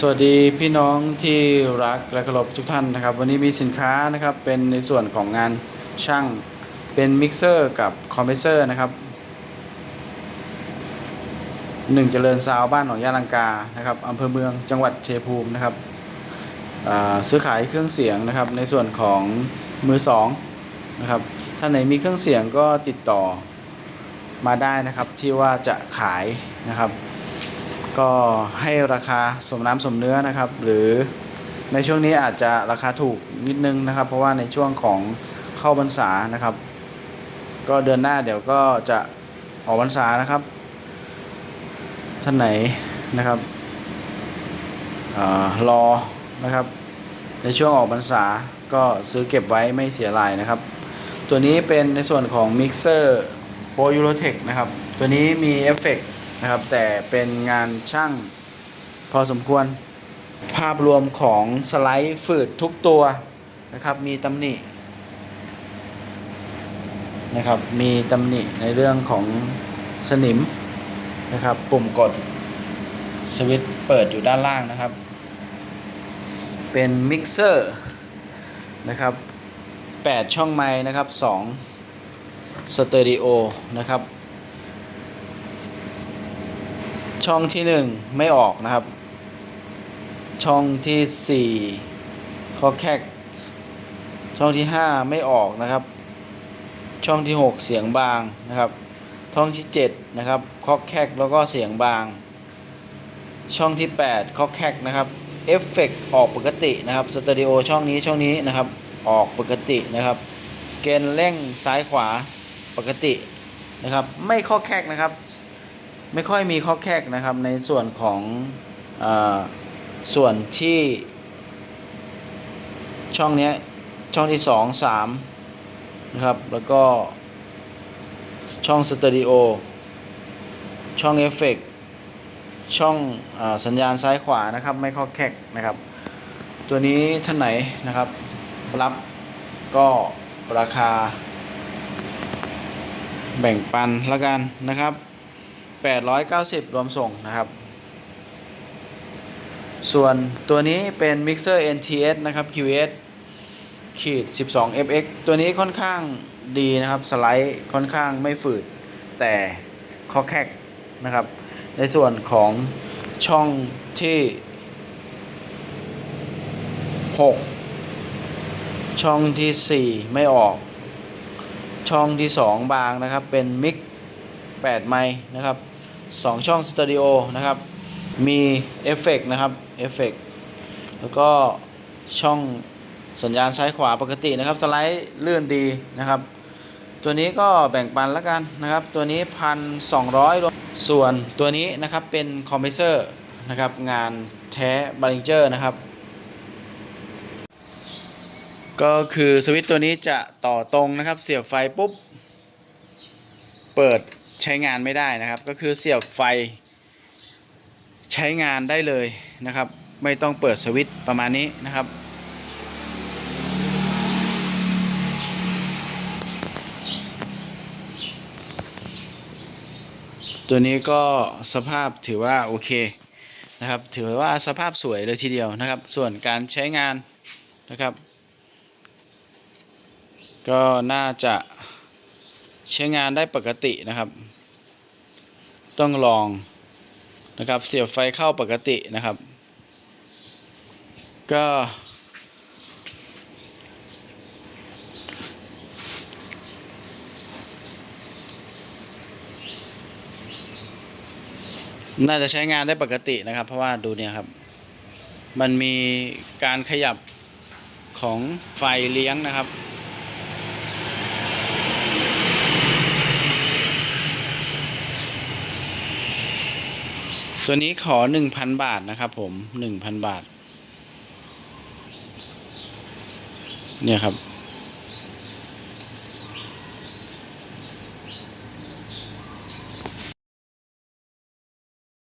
สวัสดีพี่น้องที่รักและเคารพทุกท่านนะครับ วันนี้มีสินค้านะครับเป็นในส่วนของงานช่างเป็นมิกเซอร์กับคอมเพรสเซอร์นะครับหนึ่งเจริญซาวบ้านหนองยาลังกานะครับอำเภอเมืองจังหวัดเชัยภูมินะครับซื้อขายเครื่องเสียงนะครับในส่วนของมือสองนะครับท่านไหนมีเครื่องเสียงก็ติดต่อมาได้นะครับที่ว่าจะขายนะครับ ก็ให้ราคาสมน้ำสมเนื้อนะครับ หรือในช่วงนี้อาจจะราคาถูกนิดนึงนะครับ เพราะว่าในช่วงของเข้าพรรษานะครับ ก็เดือนหน้าเดี๋ยวก็จะออกพรรษานะครับท่านไหนนะครับอรอนะครับ ในช่วงออกพรรษาก็ซื้อเก็บไว้ไม่เสียรายนะครับ ตัวนี้เป็นในส่วนของมิกเซอร์โปรยูโรเทคนะครับ ตัวนี้มีเอฟเฟกต์ นะครับ แต่เป็นงานช่างพอสมควร ภาพรวมของสไลด์ฝืดทุกตัวนะครับ มีตำหนินะครับ มีตำหนิในเรื่องของสนิมนะครับ ปุ่มกดสวิตช์เปิดอยู่ด้านล่างนะครับ เป็นมิกเซอร์นะครับ 8 ช่องไม้นะครับ 2 สเตอริโอนะครับ ช่องที่1ไม่ออกนะครับ ช่องที่4ข้อแคกช่องที่5ไม่ออกนะครับ ช่องที่6เสียงบางนะครับ ช่องที่7นะครับข้อแคกแล้วก็เสียงบาง ช่องที่8ข้อแคกนะครับเอฟเฟกออกปกตินะครับสตอริโอช่องนี้ช่องนี้นะครับออกปกตินะครับเกณฑ์เร่งซ้ายขวาปกตินะครับ ไม่ข้อแคกนะครับ ไม่ค่อยมีข้อแคกนะครับในส่วนของอส่วนที่ ช่องนี้ช่องที่สองสามนะครับแล้วก็ช่องสตอริโอช่องเอฟเฟกช่องอสัญญาณซ้ายขวานะครับ ไม่ข้อแคกนะครับ ตัวนี้ท่านไหนนะครับ รับก็ราคา แบ่งปันล้วกันนะครับ 890 รวมส่งนะครับ ส่วนตัวนี้เป็น Mixer NTS นะครับ QS ขีด 12 FX ตัวนี้ค่อนข้างดีนะครับ สไลด์ค่อนข้างไม่ฝืด แต่ข้อแคกนะครับ ในส่วนของช่องที่ 6 ช่องที่ 4 ไม่ออก ช่องที่ 2 บางนะครับ เป็นมิก 8 ไมค์นะครับ 2 ช่องสตอริโอนะครับ มีเอฟเฟกนะครับเอฟเฟกแล้วก็ช่องสัญญาณซ้ายขวาปกตินะครับ สไลด์เลื่อนดีนะครับ ตัวนี้ก็แบ่งปันล้วกันนะครับ ตัวนี้พันสองร้อยส่วนตัวนี้นะครับเป็นคอมเพรสเซอร์นะครับ งานแท้บาริงเจอร์นะครับ ก็คือสวิตช์ตัวนี้จะต่อตรงนะครับ เสียบไฟปุ๊บ เปิด ใช้งานไม่ได้นะครับ ก็คือเสียบไฟ ใช้งานได้เลยนะครับ ไม่ต้องเปิดสวิตช์ประมาณนี้นะครับตัวนี้ก็สภาพถือว่าโอเคนะครับ ถือว่าสภาพสวยเลยทีเดียวนะครับ ส่วนการใช้งานนะครับ ก็น่าจะใช้งานได้ปกตินะครับ ต้องลองนะครับ เสียบไฟเข้าปกตินะครับ ก็น่าจะใช้งานได้ปกตินะครับ เพราะว่าดูเนี่ยครับ มันมีการขยับของไฟเลี้ยงนะครับ ตัวนี้ขอหนึ่งพันบาทนะครับผมหนึ่งพันบาท เนี่ยครับ